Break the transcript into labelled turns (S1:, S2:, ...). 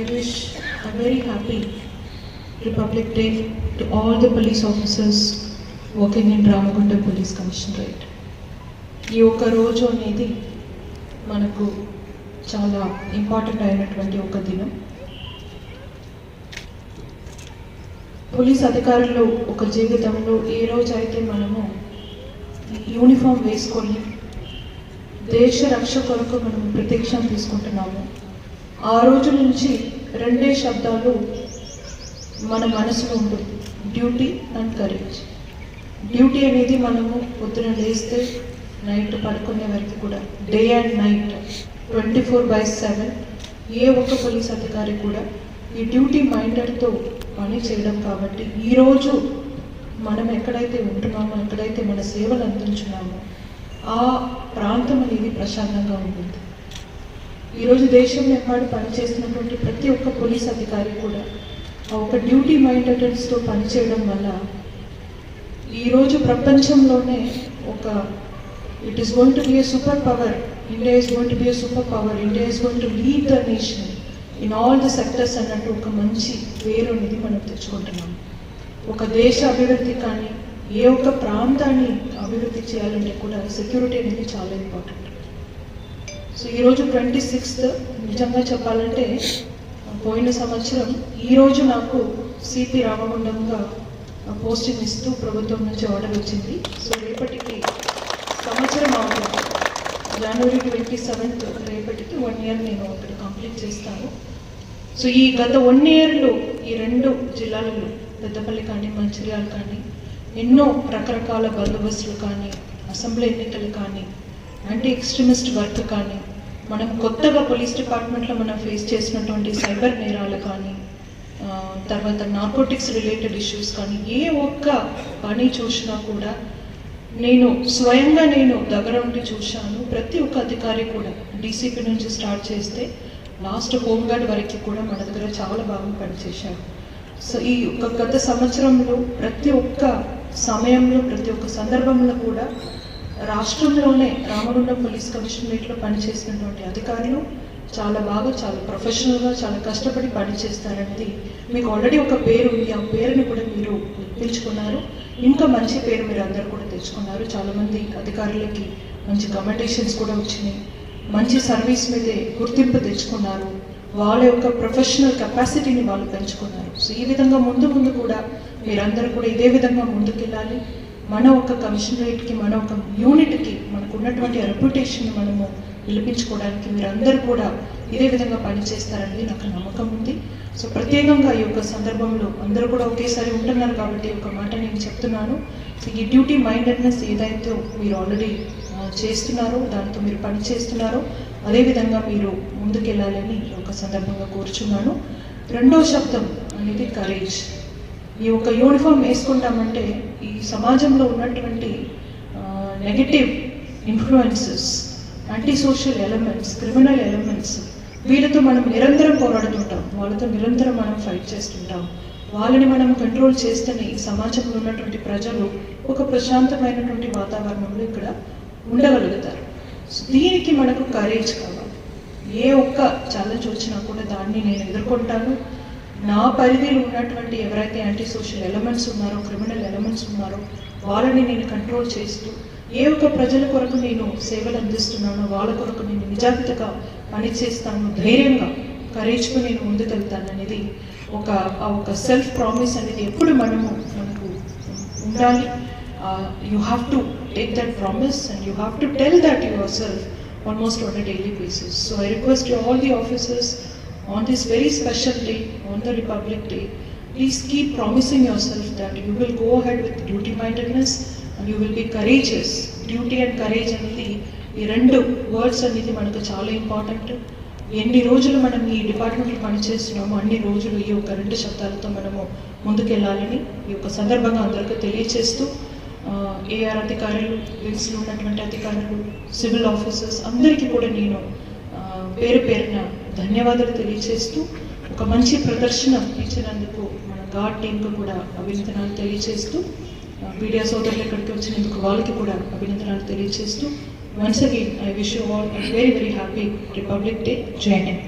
S1: I wish a very happy Republic Day to all the police officers working in Ramagunda Police Commissionerate. ఈ ఒక్క రోజు అనేది మనకు చాలా ఇంపార్టెంట్ అయినటువంటి ఒక దినం పోలీస్ అధికారులు ఒక జీవితంలో ఏ రోజు అయితే మనము యూనిఫామ్ వేసుకొని దేశ రక్ష కొరకు మనం ప్రతీక్ష తీసుకుంటున్నాము ఆ రోజు నుంచి రెండే శబ్దాలు మన మనసులో ఉంటుంది డ్యూటీ అండ్ కరేజ్. డ్యూటీ అనేది మనము పొద్దున లేస్తే నైట్ పడుకునే వరకు కూడా day and night twenty four by seven ఏ ఒక్క పోలీస్ అధికారి కూడా ఈ డ్యూటీ మైండెడ్తో పని చేయడం కాబట్టి ఈరోజు మనం ఎక్కడైతే ఉంటున్నామో ఎక్కడైతే మన సేవలు అందించున్నామో ఆ ప్రాంతం అనేది ప్రశాంతంగా ఉంటుంది. ఈరోజు దేశంలో ఎక్కడ పనిచేస్తున్నటువంటి ప్రతి ఒక్క పోలీస్ అధికారి కూడా ఆ ఒక డ్యూటీ మైండెడ్స్తో పనిచేయడం వల్ల ఈరోజు ప్రపంచంలోనే ఒక it is going to be a super power India is going to be a super power India is going to lead the nation in all the sectors అన్నట్టు ఒక మంచి పేరు అనేది మనం తెచ్చుకుంటున్నాం. ఒక దేశ అభివృద్ధి కానీ ఏ ఒక్క ప్రాంతాన్ని అభివృద్ధి చేయాలంటే కూడా సెక్యూరిటీ అనేది చాలా ఇంపార్టెంట్ సో ఈరోజు ట్వంటీ సిక్స్త్ నిజంగా చెప్పాలంటే పోయిన సంవత్సరం ఈరోజు నాకు సిపి రామగుండంగా పోస్టింగ్ ఇస్తూ ప్రభుత్వం నుంచి ఆర్డర్ వచ్చింది. సో రేపటికి సంవత్సరం అవుతుంది. జనవరి ట్వంటీ సెవెంత్ రేపటికి వన్ ఇయర్ నేను అక్కడ కంప్లీట్ చేస్తాను. సో ఈ గత వన్ ఇయర్లో ఈ రెండు జిల్లాలలో పెద్దపల్లి కానీ మంచిర్యాల కానీ ఎన్నో రకరకాల బందోబస్తులు కానీ అసెంబ్లీ ఎన్నికలు కానీ యాంటీ ఎక్స్ట్రీమిస్ట్ వర్క్ కానీ మనం కొత్తగా పోలీస్ డిపార్ట్మెంట్లో మనం ఫేస్ చేసినటువంటి సైబర్ నేరాలు కానీ తర్వాత నార్కోటిక్స్ రిలేటెడ్ ఇష్యూస్ కానీ ఏ ఒక్క పని చూసినా కూడా నేను స్వయంగా నేను దగ్గర ఉండి చూశాను. ప్రతి ఒక్క అధికారి కూడా డీసీపీ నుంచి స్టార్ట్ చేస్తే లాస్ట్ హోంగార్డ్ వరకు కూడా మన దగ్గర చాలా బాగా పనిచేశారు. సో ఈ ఒక గత సంవత్సరంలో ప్రతి ఒక్క సమయంలో ప్రతి ఒక్క సందర్భంలో కూడా రాష్ట్రంలోనే రామగుండం పోలీస్ కమిషనరేట్లో పనిచేసినటువంటి అధికారులు చాలా బాగా చాలా ప్రొఫెషనల్గా చాలా కష్టపడి పనిచేస్తారనేది మీకు ఆల్రెడీ ఒక పేరు ఉంది ఆ పేరుని కూడా మీరు గుర్తించుకున్నారు. ఇంకా మంచి పేరు మీరు అందరు కూడా తెచ్చుకున్నారు. చాలామంది అధికారులకి మంచి కమెండేషన్స్ కూడా వచ్చినాయి. మంచి సర్వీస్ మీదే గుర్తింపు తెచ్చుకున్నారు. వాళ్ళ యొక్క ప్రొఫెషనల్ కెపాసిటీని వాళ్ళు పెంచుకున్నారు. సో ఈ విధంగా ముందు ముందు కూడా మీరందరూ కూడా ఇదే విధంగా ముందుకెళ్ళాలి. మన ఒక కమిషనరేట్కి మన ఒక యూనిట్కి మనకు ఉన్నటువంటి రెప్యుటేషన్ మనము నిలిపించుకోవడానికి మీరందరూ కూడా ఇదే విధంగా పనిచేస్తారని నాకు నమ్మకం ఉంది. సో ప్రత్యేకంగా ఈ యొక్క సందర్భంలో అందరూ కూడా ఒకేసారి ఉంటున్నారు కాబట్టి ఒక మాట నేను చెప్తున్నాను. ఈ డ్యూటీ మైండెడ్నెస్ ఏదైతే మీరు ఆల్రెడీ చేస్తున్నారో దాంతో మీరు పని చేస్తున్నారో అదేవిధంగా మీరు ముందుకెళ్ళాలని ఈ యొక్క సందర్భంగా కోరుచున్నాను. రెండో శబ్దం అనేది కరేజ్ ఈ ఒక యూనిఫామ్ వేసుకుంటామంటే ఈ సమాజంలో ఉన్నటువంటి negative influences anti social elements criminal elements వీళ్ళతో మనం నిరంతరం పోరాడుతుంటాం. వాళ్ళతో నిరంతరం మనం ఫైట్ చేస్తుంటాం. వాళ్ళని మనం కంట్రోల్ చేస్తేనే ఈ సమాజంలో ఉన్నటువంటి ప్రజలు ఒక ప్రశాంతమైనటువంటి వాతావరణంలో ఇక్కడ ఉండగలుగుతారు. దీనికి మనకు కరేజ్ కావాలి. ఏ ఒక్క ఛాలెంజ్ వచ్చినా కూడా దాన్ని నేను ఎదుర్కొంటాను. నా పరిధిలో ఉన్నటువంటి ఎవరైతే యాంటీ సోషల్ ఎలమెంట్స్ ఉన్నారో క్రిమినల్ ఎలిమెంట్స్ ఉన్నారో వాళ్ళని నేను కంట్రోల్ చేస్తూ ఏ ఒక్క ప్రజల కొరకు నేను సేవలు అందిస్తున్నానో వాళ్ళ కొరకు నేను నిజాగ్రత్తగా పనిచేస్తాను ధైర్యంగా కరేజ్కు నేను ముందుకెళ్తాను అనేది ఒక ఆ ఒక సెల్ఫ్ ప్రామిస్ అనేది ఎప్పుడు మనము మనకు ఉండాలి. You have to take that promise and you have to tell that yourself almost on a daily basis so I request all the officers on this very special day, on the Republic Day, please keep promising yourself that you will go ahead with duty mindedness and you will be courageous. Duty and courage అనేది ఈ రెండు words అనేది మనకు చాలా important ఎన్ని రోజులు మనం ఈ డిపార్ట్మెంట్లో పనిచేస్తున్నామో అన్ని రోజులు ఈ యొక్క రెండు శబ్దాలతో మనము ముందుకెళ్ళాలని ఈ యొక్క సందర్భంగా అందరికీ తెలియచేస్తూ ఏఆర్ అధికారులు వింగ్స్లో ఉన్నటువంటి అధికారులు సివిల్ ఆఫీసర్స్ అందరికీ కూడా నేను పేరు పేరున ధన్యవాదాలు తెలియచేస్తూ ఒక మంచి ప్రదర్శన ఇచ్చినందుకు మన గాడ్ టీంకు కూడా అభినందనాలు తెలియచేస్తూ మీడియా సోదరులు ఇక్కడికి వచ్చినందుకు వాళ్ళకి కూడా అభినందనాలు తెలియచేస్తూ once again I wish you all very very happy republic day జై హింద్.